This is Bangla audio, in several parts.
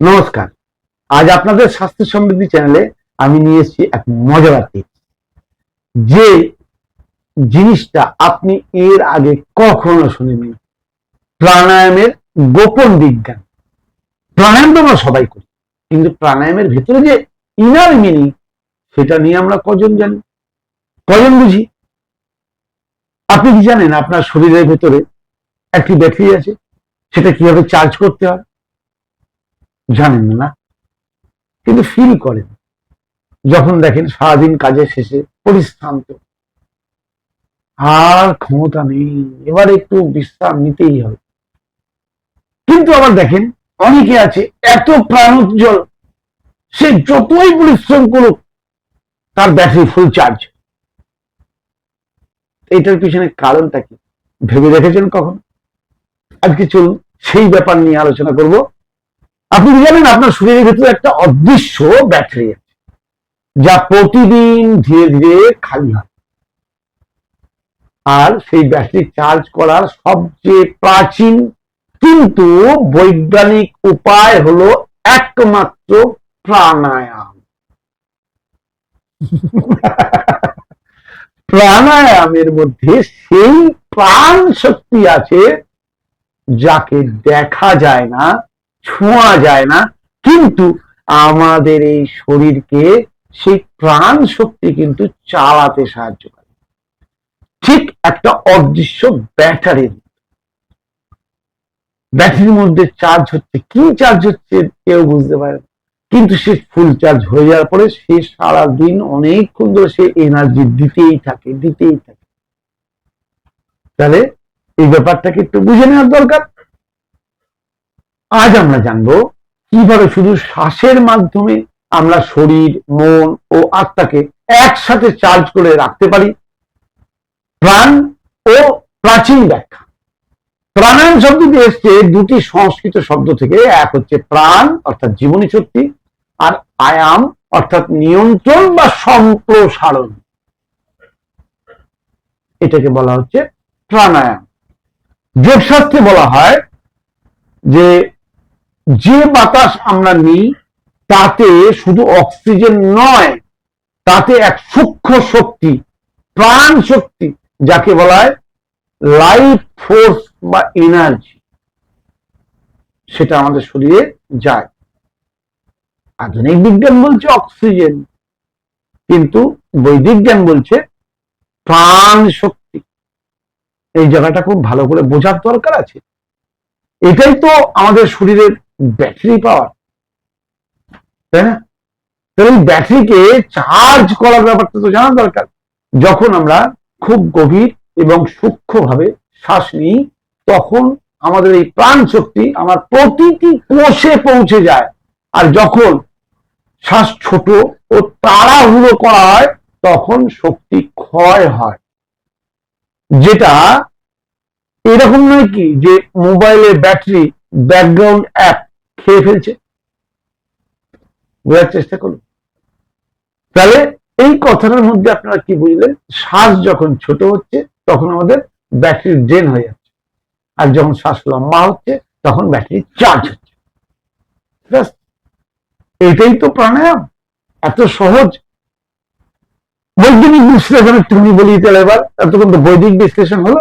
নমস্কার। আজ আপনাদের স্বাস্থ্য সমৃদ্ধি চ্যানেলে আমি নিয়ে এসেছি এক মজার টিপস যে জিনিসটা আপনি এর আগে কখনো শুনেননি প্রাণায়ামের গোপন বিজ্ঞান। প্রাণায়াম তো আমরা সবাই করি, কিন্তু প্রাণায়ামের ভেতরে যে ইনার মিনিং সেটা নিয়ে আমরা কজন জানি? কজন বুঝি? আপনি কি জানেন আপনার শরীরের ভেতরে একটি ব্যাটারি আছে, সেটা কীভাবে চার্জ করতে হয়? জানেন না। কিন্তু ফিল করেন। যখন দেখেন সারাদিন কাজের শেষে পরিশ্রান্ত। আর ক্ষমতা নেই। এবার একটু বিশ্রাম নিতেই হবে। কিন্তু আবার দেখেন, অনেকে আছে এত প্রাণোজ্জ্বল সে যতই পরিশ্রম করুক, তার ব্যাটারি ফুল চার্জ এটার পিছনে কারণটা কি? ভেবে দেখেছেন কখন? আজকে চলুন, সেই ব্যাপার নিয়ে আলোচনা করব। আপনি কি জানেন আপনার শরীরের ভেতরে একটা অদৃশ্য ব্যাটারি আছে যা প্রতিদিন ধীরে ধীরে খালি হয়? আর সেই ব্যাটারি চার্জ করার সবচেয়ে প্রাচীন কিন্তু বৈজ্ঞানিক উপায় হলো একমাত্র প্রাণায়াম। প্রাণায়ামের মধ্যে সেই প্রাণ শক্তি আছে যাকে দেখা যায় না ছোঁয়া যায় না। কিন্তু আমাদের এই শরীরকে সেই প্রাণ শক্তি কিন্তু চালাতে সাহায্য করে। ঠিক একটা অদৃশ্য ব্যাটারির ব্যাটারির মধ্যে চার্জ হচ্ছে। কি চার্জ হচ্ছে কেউ বুঝতে পারে। কিন্তু সে ফুল চার্জ হয়ে যাওয়ার পরে সে সারা দিন অনেকক্ষণ ধরে সে এনার্জি দিতেই থাকে দিতেই থাকে। তাহলে এই ব্যাপারটাকে একটু বুঝে নেওয়ার দরকার। আজ আমরা জানব কীভাবে শুধু শ্বাসের মাধ্যমে আমরা শরীর, মন ও আত্মাকে একসাথে চার্জ করে রাখতে পারি। প্রাণ ও প্রাচীন ব্যাখ্যা। প্রাণায়াম শব্দটি এসছে দুটি সংস্কৃত শব্দ থেকে, এক হচ্ছে প্রাণ, অর্থাৎ জীবনী শক্তি, আর আয়াম, অর্থাৎ নিয়ন্ত্রণ বা সম্প্রসারণ। এটাকে বলা হচ্ছে প্রাণায়াম। যোগশাস্ত্রে বলা হয় যে যে বাতাস আমরা নিই, তাতে শুধু অক্সিজেন নয়, তাতে এক সূক্ষ্ম শক্তি, প্রাণ শক্তি, যাকে বলা হয় লাইফ ফোর্স বা এনার্জি, সেটা আমাদের শরীরে যায়। আধুনিক বিজ্ঞান বলছে অক্সিজেন, কিন্তু বৈদিক জ্ঞান বলছে প্রাণ শক্তি। এই জায়গাটা খুব ভালো করে বোঝার দরকার আছে। এটাই তো আমাদের শরীরের ব্যাটারি পাওয়ার তাই না? তাহলে এই ব্যাটারিকে চার্জ করার ব্যাপারটা তো জানা দরকার। যখন আমরা খুব গভীর এবং সূক্ষ্মভাবে শ্বাস নিই, তখন আমাদের এই প্রাণ শক্তি আমার প্রতিটি কোষে পৌঁছে যায়। আর যখন শ্বাস ছোট ও তাড়াহুড়ো করা হয়, তখন শক্তি ক্ষয় হয়। যেটা এরকম নয় কি? যে মোবাইলের ব্যাটারি ব্যাকগ্রাউন্ড অ্যাপ খেয়ে ফেলছে। বোঝার চেষ্টা করুন। তাহলে এই কথাটার মধ্যে আপনারা কি বুঝলেন? শ্বাস যখন ছোট হচ্ছে, তখন আমাদের ব্যাটারি ড্রেন হয়ে যাচ্ছে। আর যখন শ্বাস লম্বা হচ্ছে, তখন ব্যাটারি চার্জ হচ্ছে। এটাই তো প্রাণায়াম। এত সহজ। বৈজ্ঞানিক বিশ্লেষণ একটুখানি বলি তাহলে এবার। এতক্ষণ তো বৈদিক বিশ্লেষণ হলো।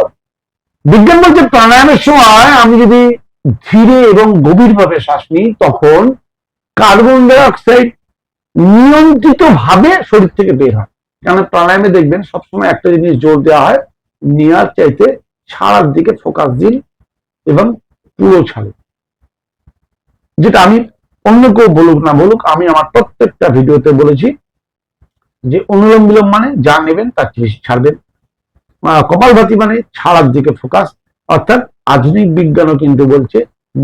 বিজ্ঞান বলছে প্রাণায়ামের সময় আমি যদি ধীরে এবং গভীরভাবে শ্বাস নিই, তখন কার্বন ডাই অক্সাইড নিয়ন্ত্রিত ভাবে শরীর থেকে বের হয়। কেন প্রাণায়ামে দেখবেন সবসময় একটা জিনিস জোর দেওয়া হয় নেওয়ার চাইতে ছাড়ার দিকে ফোকাস দিন এবং পুরো ছাড়ুন যেটা আমি অন্য কেউ বলুক না বলুক, আমি আমার প্রত্যেকটা ভিডিওতে বলেছি যে অনুলোম বিলোম মানে যা নেবেন তার বেশি ছাড়বেন। কপালভাতি মানে ছাড়ার দিকে ফোকাস অর্থাৎ আধুনিক বিজ্ঞানও কিন্তু বলছে,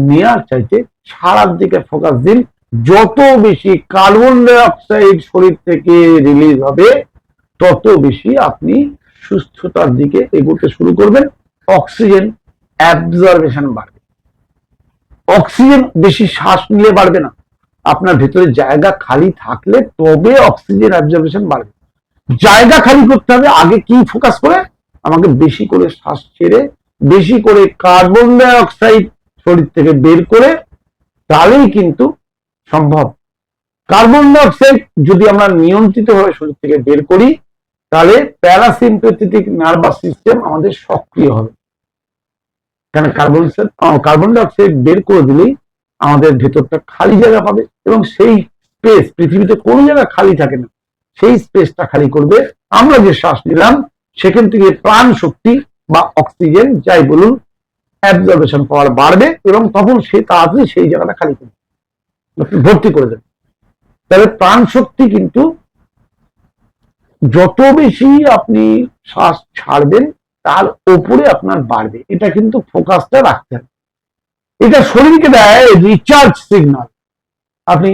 নেয়ার চাইতে ছাড়ার দিকে ফোকাস দিন। যত বেশি কার্বন ডাই অক্সাইড শরীর থেকে রিলিজ হবে, তত বেশি আপনি সুস্থতার দিকে এগোতে শুরু করবেন। অক্সিজেন অ্যাবজর্বেশন বাড়বে। অক্সিজেন বেশি শ্বাস নিলে বাড়বে না। আপনার ভেতরে জায়গা খালি থাকলে তবে অক্সিজেন অ্যাবজর্বেশন বাড়বে। জায়গা খালি করতে হবে, আগে কি ফোকাস করে? আমাকে বেশি করে শ্বাস ছেড়ে বেশি করে কার্বন ডাই অক্সাইড শরীর থেকে বের করে, তাহলেই কিন্তু সম্ভব। কার্বন ডাইঅক্সাইড যদি আমরা নিয়ন্ত্রিত ভাবে শরীর থেকে বের করি, তাহলে প্যারাসিম্পেথেটিক নার্ভাস সিস্টেম আমাদের সক্রিয় হবে। কারণ কার্বন কার্বন ডাইঅক্সাইড বের করে দিলেই আমাদের ভেতরটা খালি জায়গা পাবে এবং সেই স্পেস, পৃথিবীতে কোনো জায়গা খালি থাকে না। সেই স্পেসটা খালি করবে। আমরা যে শ্বাস নিলাম, সেখান থেকে প্রাণ শক্তি বা অক্সিজেন, যাই বলুন অ্যাবজর্বেশন পাওয়ার বাড়বে এবং তখন সে তাড়াতাড়ি সেই জায়গাটা খালি করবে ভর্তি করে দেবে। তাহলে প্রাণ শক্তি কিন্তু যত বেশি আপনি শ্বাস ছাড়বেন, তার ওপরে আপনার বাড়বে। এটা কিন্তু ফোকাসটা রাখতে হবে। এটা শরীরকে দেয় রিচার্জ সিগন্যাল আপনি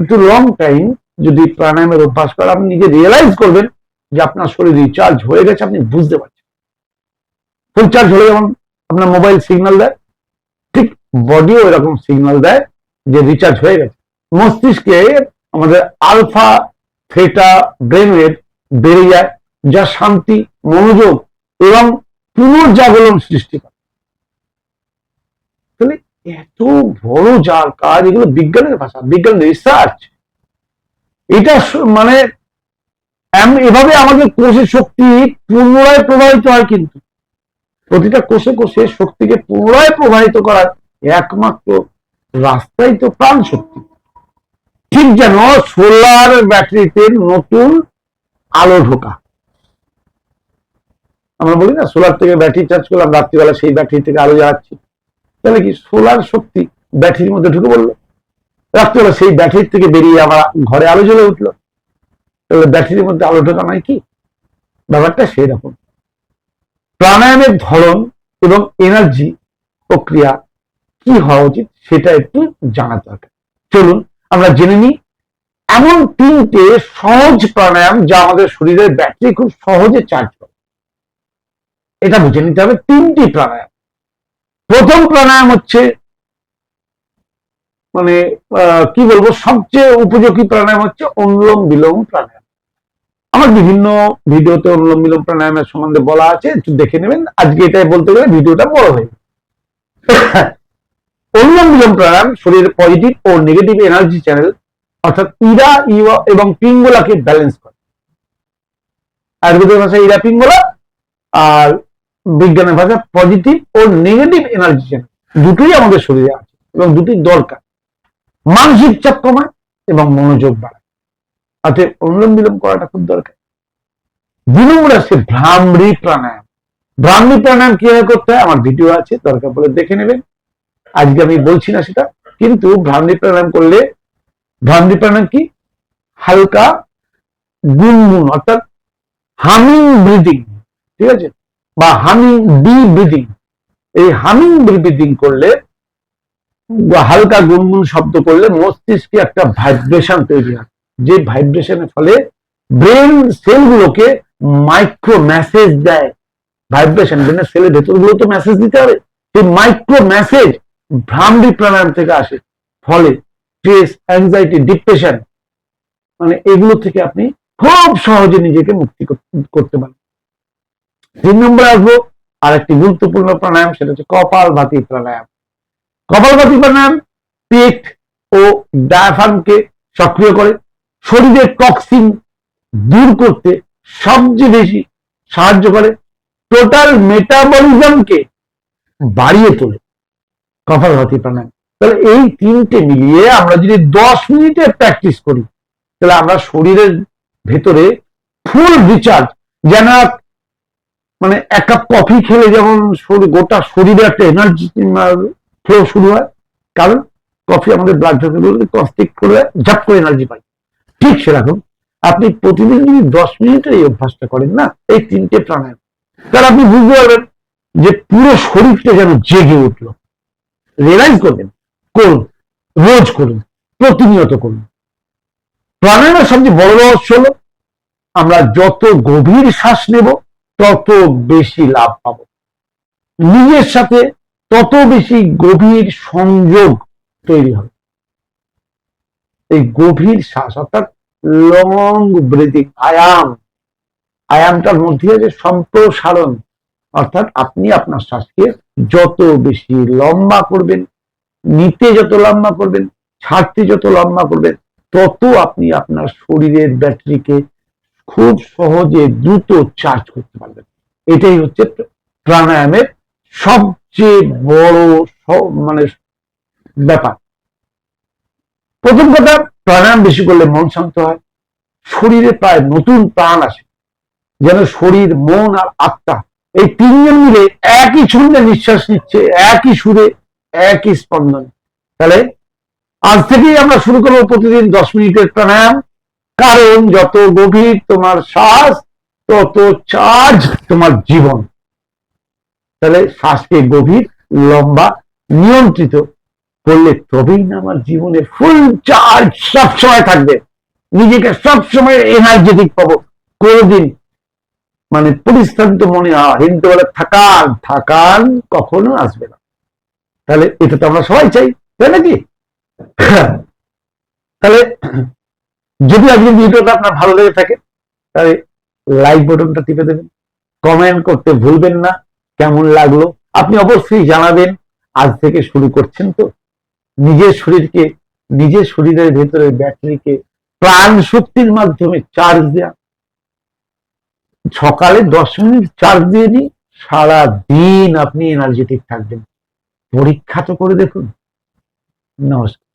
একটু লং টাইম যদি প্রাণায়ামের অভ্যাস করেন, আপনি নিজে রিয়েলাইজ করবেন যে আপনার শরীর রিচার্জ হয়ে গেছে, আপনি বুঝতে পারছেন। ফুল চার্জ হলে যেমন আপনার মোবাইল সিগন্যাল দেয়, ঠিক বডিও এরকম সিগন্যাল দেয় যে রিচার্জ হয়ে গেছে। মস্তিষ্কে আমাদের আলফা থেটা ব্রেনওয়েভ বেড়ে যায়, যা শান্তি, মনোযোগ এবং পুনর্জাগরণ সৃষ্টি করে। এত বড় যার কাজ, এগুলো বিজ্ঞানের ভাষা, বিজ্ঞান রিসার্চ এটা মানে এভাবে আমাদের কোষের শক্তি পুনরায় প্রবাহিত হয় কিন্তু। প্রতিটা কোষে কোষে শক্তিকে পুনরায় প্রবাহিত করার একমাত্র রাস্তাই তো প্রাণ শক্তি। ঠিক যেন সোলার ব্যাটারিতে নতুন আলো ঢোকা। আমরা বলি না, সোলার থেকে ব্যাটারি চার্জ করলাম, রাত্রিবেলা সেই ব্যাটারি থেকে আলো জ্বালাচ্ছি তাহলে কি সোলার শক্তি ব্যাটারির মধ্যে ঢুকে পড়ল? রাত্রিবেলা সেই ব্যাটারি থেকে বেরিয়ে আবার ঘরে আলো জ্বলে উঠল। তাহলে ব্যাটারির মধ্যে আলো ঢোকা নয় কি? ব্যাপারটা সেই রকম। প্রাণায়ামের ধরন এবং এনার্জি প্রক্রিয়া কি হওয়া উচিত সেটা একটু জানা দরকার। চলুন, আমরা জেনে নিই এমন তিনটে সহজ প্রাণায়াম যা আমাদের শরীরের ব্যাটারি খুব সহজে চার্জ করে। এটা বুঝে নিতে হবে তিনটি প্রাণায়াম। প্রথম প্রাণায়াম হচ্ছে মানে কি বলব? সবচেয়ে উপযোগী প্রাণায়াম হচ্ছে অনুলোম বিলোম প্রাণায়াম। আমার বিভিন্ন ভিডিওতে অনুলোম বিলোম প্রাণায়ামের সম্বন্ধে বলা আছে, একটু দেখে নেবেন। আজকে এটাই বলতে গেলে ভিডিওটা বড় হয়ে। অনুলোম বিলোম প্রাণায়াম শরীরের পজিটিভ ও নেগেটিভ এনার্জি চ্যানেল অর্থাৎ ইরা, ইওয়া এবং পিঙ্গলাকে ব্যালেন্স করে। আয়ুর্বেদের ভাষায় ইরা, পিঙ্গলা, আর বিজ্ঞানের ভাষা পজিটিভ ও নেগেটিভ এনার্জি চ্যানেল দুটোই আমাদের শরীরে আছে এবং দুটি দরকার। মানসিক চাপ কমায় এবং মনোযোগ বাড়ায়। অতএব অনুলোম বিলোম করাটা খুব দরকার। নম্বর আছে, ভ্রামরি প্রাণায়াম। ভ্রামরি প্রাণায়াম কীভাবে করতে হয়? আমার ভিডিও আছে, দরকার পড়লে দেখে নেবেন। আজকে আমি বলছি না সেটা, কিন্তু ভ্রামরি প্রাণায়াম করলে, ভ্রামরি প্রাণায়াম কি? হালকা গুনগুন, অর্থাৎ হামিং ব্রিদিং, ঠিক আছে? বা হামিং ডি ব্রিদিং এই হামিং ব্রিদিং করলে হালকা গুনগুন শব্দ করলে মস্তিষ্কে একটা ভাইব্রেশন তৈরি হয়। যে ভাইব্রেশনের ফলে ব্রেন সেলগুলোকে মাইক্রো মেসেজ দেয়। ভাইব্রেশন ব্রেনের সেলের ভেতরগুলো তো মেসেজ দিতে হবে। সেই মাইক্রো মেসেজ ভ্রামরি প্রাণায়াম থেকে আসে। ফলে স্ট্রেস অ্যাংজাইটি ডিপ্রেশন মানে এগুলো থেকে আপনি খুব সহজে নিজেকে মুক্তি করতে পারেন। তিন নম্বরে আসব আর একটি গুরুত্বপূর্ণ প্রাণায়াম, সেটা হচ্ছে কপাল ভাতি প্রাণায়াম। কপালভাতি প্রাণায়াম পেট ও ডায়াফ্রামকে সক্রিয় করে শরীরের টক্সিন দূর করতে সবচেয়ে বেশি সাহায্য করে টোটাল মেটাবলিজমকে বাড়িয়ে তোলে। কপালভাতি প্রাণায়াম তাহলে এই তিনটে মিলিয়ে আমরা যদি দশ মিনিটে প্র্যাকটিস করি, তাহলে আমরা শরীরের ভেতরে ফুল রিচার্জ যেন মানে এক কাপ কফি খেলে যেমন গোটা শরীরে একটা এনার্জি ফ্লো শুরু হয়। কারণ কফি আমাদের ব্লাড ভেসেলগুলোকে কস্টিক করে ঝাপ করে এনার্জি পাই ঠিক সেরকম আপনি প্রতিদিন যদি দশ মিনিটের এই অভ্যাসটা করেন, না, এই তিনটে প্রাণায়াম। তাহলে আপনি বুঝতে পারবেন যে পুরো শরীরটা যেন জেগে উঠল। রিয়েলাইজ করবেন, করুন, রোজ করুন, প্রতিনিয়ত করুন। প্রাণায়ামের সবচেয়ে বড় রহস্য হলো, আমরা যত গভীর শ্বাস নেব, তত বেশি লাভ পাবো। নিজের সাথে তত বেশি গভীর সংযোগ তৈরি হবে। এই গভীর শ্বাস অর্থাৎ লং ব্রিদিং, আয়াম। আয়ামটার মধ্যে আছে সম্প্রসারণ, অর্থাৎ আপনি আপনার শ্বাসকে যত বেশি লম্বা করবেন, নিতে যত লম্বা করবেন, ছাড়তে যত লম্বা করবেন, তত আপনি আপনার শরীরের ব্যাটারিকে খুব সহজে দ্রুত চার্জ করতে পারবেন। এটাই হচ্ছে প্রাণায়ামের সবচেয়ে বড় মানে ব্যাপার। প্রথম কথা, প্রাণায়াম বেশি করলে মন শান্ত হয়। শরীরে প্রায় নতুন প্রাণ আসে, যেন শরীর, মন আর আত্মা এই তিনজন মিলে একই ছন্দে নিঃশ্বাস নিচ্ছে, একই সুরে, একই স্পন্দন। তাহলে আজ থেকেই আমরা শুরু করব প্রতিদিন দশ মিনিটের প্রাণায়াম। কারণ যত গভীর তোমার শ্বাস, তত চার্জ তোমার জীবন। তাহলে শ্বাসকে গভীর, লম্বা, নিয়ন্ত্রিত করলে তবেই না আমার জীবনে ফুল চার্জ সব সময় থাকবে। নিজেকে সব সময় এনার্জেটিক পাবো। কোনদিন মানে পরিশ্রান্ত মনে হয় হিন্দু বলে থাকান থাকান কখনো আসবে না। তাহলে এটা তো আমরা সবাই চাই, তাই নাকি? তাহলে যদি আজকের ভিডিওটা আপনার ভালো লেগে থাকে, তাহলে লাইক বটনটা টিপে দেবেন। কমেন্ট করতে ভুলবেন না, কেমন লাগল? আপনি অবশ্যই জানাবেন। আজ থেকে শুরু করছেন তো। নিজের শরীরকে, নিজের শরীরের ভেতরে ব্যাটারিকে, প্রাণ শক্তির মাধ্যমে চার্জ দেয়া। সকালে দশ মিনিট চার্জ দিয়ে নিই সারা দিন আপনি এনার্জেটিক থাকবেন। পরীক্ষা তো করে দেখুন। নমস্কার।